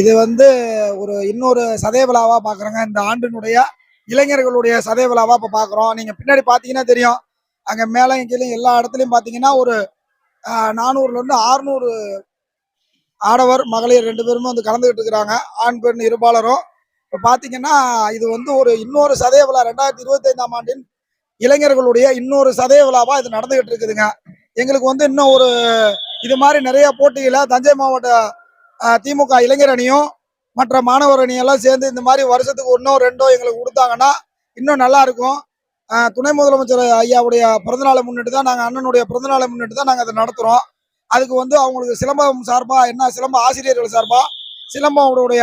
இது வந்து ஒரு இன்னொரு சதய விழாவாக பாக்குறோங்க. இந்த ஆண்டினுடைய இளைஞர்களுடைய சதய விழாவாக இப்ப பாக்குறோம். நீங்க பின்னாடி பாத்தீங்கன்னா தெரியும். அங்க மேலே கீழே எல்லா இடத்துலயும் பாத்தீங்கன்னா ஒரு நானூறுலேருந்து நானூறுல இருந்து ஆறுநூறு ஆடவர் மகளிர் ரெண்டு பேருமே வந்து கலந்துகிட்டு இருக்கிறாங்க. ஆண் பெண் இருபாலரும். இப்ப பாத்தீங்கன்னா இது வந்து ஒரு இன்னொரு சதய விழா. ரெண்டாயிரத்தி இருபத்தி ஐந்தாம் ஆண்டின் இளைஞர்களுடைய இன்னொரு சதய விழாவா இது நடந்துகிட்டு இருக்குதுங்க. எங்களுக்கு வந்து இன்னும் ஒரு இது மாதிரி நிறைய போட்டிகளை தஞ்சை மாவட்ட திமுக இளைஞர் அணியும் மற்ற மாணவர் அணியெல்லாம் சேர்ந்து இந்த மாதிரி வருஷத்துக்கு ஒன்றோ ரெண்டோ எங்களுக்கு கொடுத்தாங்கன்னா இன்னும் நல்லா இருக்கும். துணை முதலமைச்சர் ஐயாவுடைய பிறந்தநாளை முன்னிட்டு தான் நாங்கள் அண்ணனுடைய பிறந்தநாளை முன்னிட்டு தான் நாங்கள் அதை நடத்துகிறோம் அதுக்கு வந்து அவங்களுக்கு சிலம்பம் சார்பாக என்ன சிலம்ப ஆசிரியர்கள் சார்பாக சிலம்பம் அவருடைய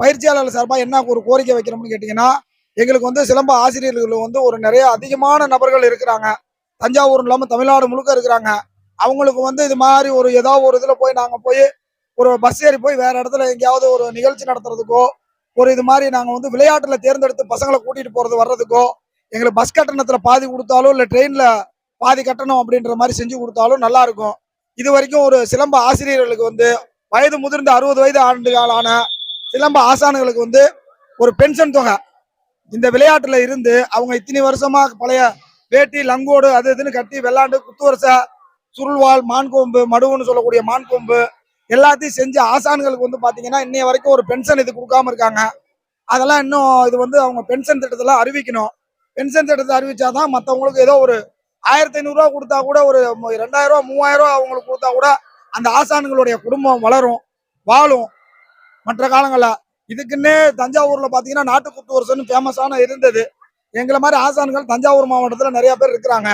பயிற்சியாளர்கள் சார்பாக என்ன ஒரு கோரிக்கை வைக்கிறோம்னு கேட்டிங்கன்னா எங்களுக்கு வந்து சிலம்ப ஆசிரியர்கள் வந்து ஒரு நிறைய அதிகமான நபர்கள் இருக்கிறாங்க. தஞ்சாவூர் இல்லாமல் தமிழ்நாடு முழுக்க இருக்கிறாங்க. அவங்களுக்கு வந்து இது மாதிரி ஒரு ஏதாவது ஒரு இதில் போய் நாங்கள் போய் ஒரு பஸ் ஏறி போய் வேற இடத்துல எங்கேயாவது ஒரு நிகழ்ச்சி நடத்துறதுக்கோ ஒரு இது மாதிரி நாங்கள் வந்து விளையாட்டில் தேர்ந்தெடுத்து பசங்களை கூட்டிட்டு போறது வர்றதுக்கோ எங்களுக்கு பஸ் கட்டணத்தில் பாதி கொடுத்தாலும் இல்லை ட்ரெயினில் பாதி கட்டணம் அப்படின்ற மாதிரி செஞ்சு கொடுத்தாலும் நல்லா இருக்கும். இது வரைக்கும் ஒரு சிலம்ப ஆசிரியர்களுக்கு வந்து வயது முதிர்ந்த அறுபது வயது ஆண்டுகளான சிலம்ப ஆசானுங்களுக்கு வந்து ஒரு பென்ஷன் தொகை. இந்த விளையாட்டுல இருந்து அவங்க இத்தனை வருஷமா பழைய வேட்டி லங்கோடு அது இதுன்னு கட்டி விளாண்டு குத்து வருஷ சுருள்வாள் மான்கொம்பு மடுவுன்னு சொல்லக்கூடிய மான்கொம்பு எல்லாத்தையும் செஞ்சு ஆசான்களுக்கு வந்து பார்த்தீங்கன்னா இன்னைய வரைக்கும் ஒரு பென்ஷன் இது கொடுக்காம இருக்காங்க. அதெல்லாம் இன்னும் இது வந்து அவங்க பென்ஷன் திட்டத்தில் அறிவிக்கணும். பென்ஷன் திட்டத்தை அறிவிச்சாதான் மற்றவங்களுக்கு ஏதோ ஒரு ஆயிரத்தி ஐநூறுரூவா கொடுத்தா கூட ஒரு ரெண்டாயிரம் ரூபா மூவாயிரம் ரூபா அவங்களுக்கு கொடுத்தா கூட அந்த ஆசான்களுடைய குடும்பம் வளரும் வாழும். மற்ற காலங்களில் இதுக்குன்னே தஞ்சாவூரில் பார்த்தீங்கன்னா நாட்டுக்குத்து வருஷம்னு ஃபேமஸான இருந்தது. எங்களை மாதிரி ஆசான்கள் தஞ்சாவூர் மாவட்டத்தில் நிறைய பேர் இருக்கிறாங்க.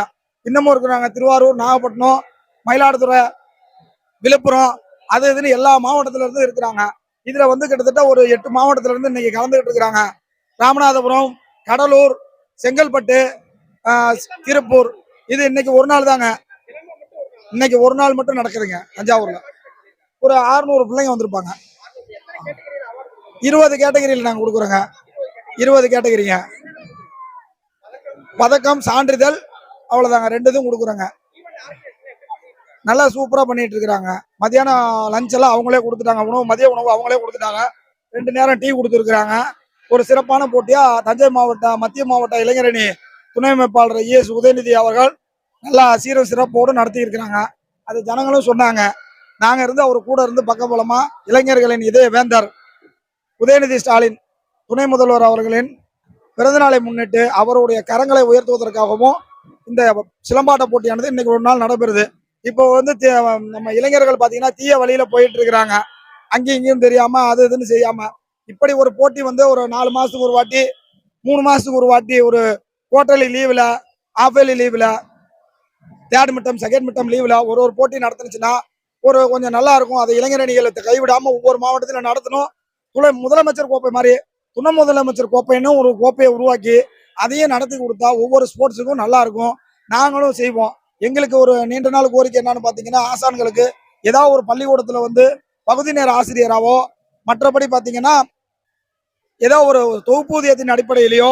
இன்னமும் இருக்கிறாங்க. திருவாரூர் நாகப்பட்டினம் மயிலாடுதுறை விழுப்புரம் அது இதுன்னு எல்லா மாவட்டத்துல இருந்து இருக்கிறாங்க. இதுல வந்து கிட்டத்தட்ட ஒரு எட்டு மாவட்டத்துல இருந்து இன்னைக்கு கலந்துகிட்டு இருக்கிறாங்க. ராமநாதபுரம் கடலூர் செங்கல்பட்டு திருப்பூர். இது இன்னைக்கு ஒரு நாள் தாங்க. இன்னைக்கு ஒரு நாள் மட்டும் நடக்குதுங்க தஞ்சாவூர்ல. ஒரு 600 பிள்ளைங்க வந்திருப்பாங்க. இருபது கேட்டகரியில் நாங்கள் கொடுக்குறோங்க. இருபது கேட்டகரிங்க. பதக்கம் சான்றிதழ் அவ்வளோதாங்க ரெண்டு இதுவும் கொடுக்குறோங்க. நல்லா சூப்பராக பண்ணிட்டு இருக்கிறாங்க. மதியானம் லஞ்ச் எல்லாம் அவங்களே கொடுத்துட்டாங்க. உணவு மதிய உணவு அவங்களே கொடுத்துட்டாங்க. ரெண்டு நேரம் டீ கொடுத்துருக்குறாங்க. ஒரு சிறப்பான போட்டியாக தஞ்சை மாவட்ட மத்திய மாவட்ட இளைஞரணி துணை அமைப்பாளர் இஎஸ் உதயநிதி அவர்கள் நல்லா சீர சிறப்போடு நடத்தி இருக்கிறாங்க அது ஜனங்களும் சொன்னாங்க. நாங்கள் இருந்து அவர் கூட இருந்து பக்கபலமா இளைஞர்களின் இதய வேந்தர் உதயநிதி ஸ்டாலின் துணை முதல்வர் அவர்களின் பிறந்தநாளை முன்னிட்டு அவருடைய கரங்களை உயர்த்துவதற்காகவும் இந்த சிலம்பாட்ட போட்டியானது இன்னைக்கு ஒரு நாள் நடைபெறுது. இப்போ வந்து நம்ம இளைஞர்கள் பாத்தீங்கன்னா தீய வழியில போயிட்டு இருக்கிறாங்க. அங்கேயும் இங்கேயும் தெரியாம அது இதுன்னு செய்யாம. இப்படி ஒரு போட்டி வந்து ஒரு நாலு மாசத்துக்கு ஒரு வாட்டி மூணு மாசத்துக்கு ஒரு வாட்டி ஒரு குவார்டர்லி லீவ்ல ஆஃபேலி லீவ்ல தேர்ட் மிட்டம் செகண்ட் மிட்டம் லீவ்ல ஒரு ஒரு போட்டி நடத்துனுச்சுன்னா ஒரு கொஞ்சம் நல்லா இருக்கும். அதை இளைஞரணிகளை கைவிடாம ஒவ்வொரு மாவட்டத்தில் நடத்தணும். துணை முதலமைச்சர் கோப்பை மாதிரி துணை முதலமைச்சர் கோப்பைன்னு ஒரு கோப்பையை உருவாக்கி அதையும் நடத்தி கொடுத்தா ஒவ்வொரு ஸ்போர்ட்ஸுக்கும் நல்லா இருக்கும். நாங்களும் செய்வோம். எங்களுக்கு ஒரு நீண்ட நாள் கோரிக்கை என்னன்னு பார்த்தீங்கன்னா ஆசான்களுக்கு ஏதாவது ஒரு பள்ளிக்கூடத்தில் வந்து பகுதி நேர ஆசிரியராகவோ மற்றபடி பார்த்தீங்கன்னா ஏதோ ஒரு தொகுப்பூதியத்தின் அடிப்படையிலையோ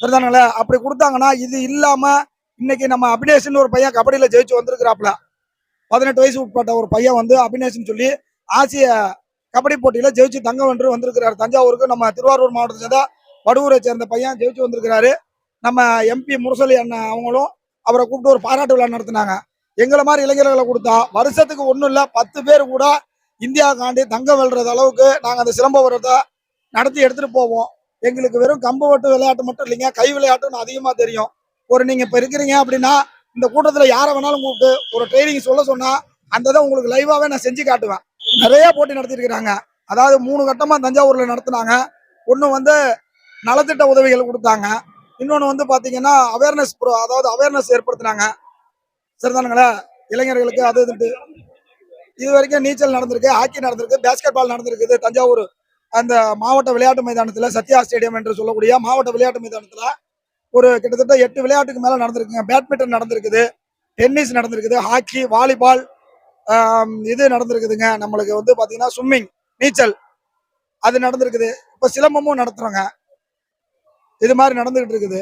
சரிதானுங்களே? அப்படி கொடுத்தாங்கன்னா இது இல்லாமல் இன்னைக்கு நம்ம அபினேஷன் ஒரு பையன் கபடியில் ஜெயிச்சு வந்திருக்கிறாப்புல. பதினெட்டு வயசு உட்பட்ட ஒரு பையன் வந்து அபினேஷன் சொல்லி ஆசிய கபடி போட்டியில் ஜெயிச்சு தங்கம் வென்று வந்திருக்கிறாரு. தஞ்சாவூருக்கு நம்ம திருவாரூர் மாவட்டத்தை சேர்ந்த வடுவூரை சேர்ந்த பையன் ஜெயிச்சு வந்திருக்கிறாரு. நம்ம எம்பி முரசொலி அண்ணன் அவங்களும் அவரை கூப்பிட்டு ஒரு பாராட்டு விழா நடத்தினாங்க. எங்களை மாதிரி இளைஞர்களை கொடுத்தா வருஷத்துக்கு ஒன்றும் இல்லை பத்து பேர் கூட இந்தியாவுக்காண்டி தங்கம் வெல்றது அளவுக்கு நாங்கள் அந்த சிலம்பவரத்தை நடத்தி எடுத்துகிட்டு போவோம். எங்களுக்கு வெறும் கம்பு வட்டு விளையாட்டு மட்டும் இல்லைங்க கை விளையாட்டுன்னு அதிகமாக தெரியும். ஒரு நீங்கள் இப்போ இருக்கிறீங்க அப்படின்னா இந்த கூட்டத்தில் யாரை வேணாலும் கூப்பிட்டு ஒரு ட்ரைனிங் சொல்ல சொன்னால் அந்த இதை உங்களுக்கு லைவாகவே நான் செஞ்சு காட்டுவேன். நிறைய போட்டி நடத்திருக்கிறாங்க அதாவது மூணு கட்டமாக தஞ்சாவூரில் நடத்துனாங்க. ஒன்று வந்து நலத்திட்ட உதவிகள் கொடுத்தாங்க. இன்னொன்று வந்து பார்த்தீங்கன்னா அவேர்னஸ் ப்ரோ அதாவது அவேர்னஸ் ஏற்படுத்தினாங்க. சரிதானுங்களா இளைஞர்களுக்கு அது இது இது. வரைக்கும் நீச்சல் நடந்திருக்கு ஹாக்கி நடந்திருக்கு பேஸ்கெட் பால் நடந்திருக்குது. தஞ்சாவூர் அந்த மாவட்ட விளையாட்டு மைதானத்தில் சத்யா ஸ்டேடியம் என்று சொல்லக்கூடிய மாவட்ட விளையாட்டு மைதானத்தில் ஒரு கிட்டத்தட்ட எட்டு விளையாட்டுக்கு மேலே நடந்திருக்குங்க. பேட்மிண்டன் நடந்திருக்குது டென்னிஸ் நடந்திருக்குது ஹாக்கி வாலிபால் இது நடந்திருக்குதுங்க. நம்மளுக்கு வந்து பார்த்தீங்கன்னா ஸ்விம்மிங் நீச்சல் அது நடந்திருக்குது. இப்போ சிலம்பமும் நடத்துகிறோங்க இது மாதிரி நடந்துகிட்டு இருக்குது.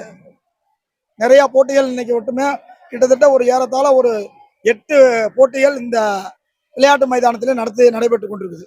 நிறைய போட்டிகள் இன்னைக்கு மட்டுமே கிட்டத்தட்ட ஒரு ஏறத்தாழ ஒரு எட்டு போட்டிகள் இந்த விளையாட்டு மைதானத்தில் நடத்தி நடைபெற்று கொண்டிருக்குது.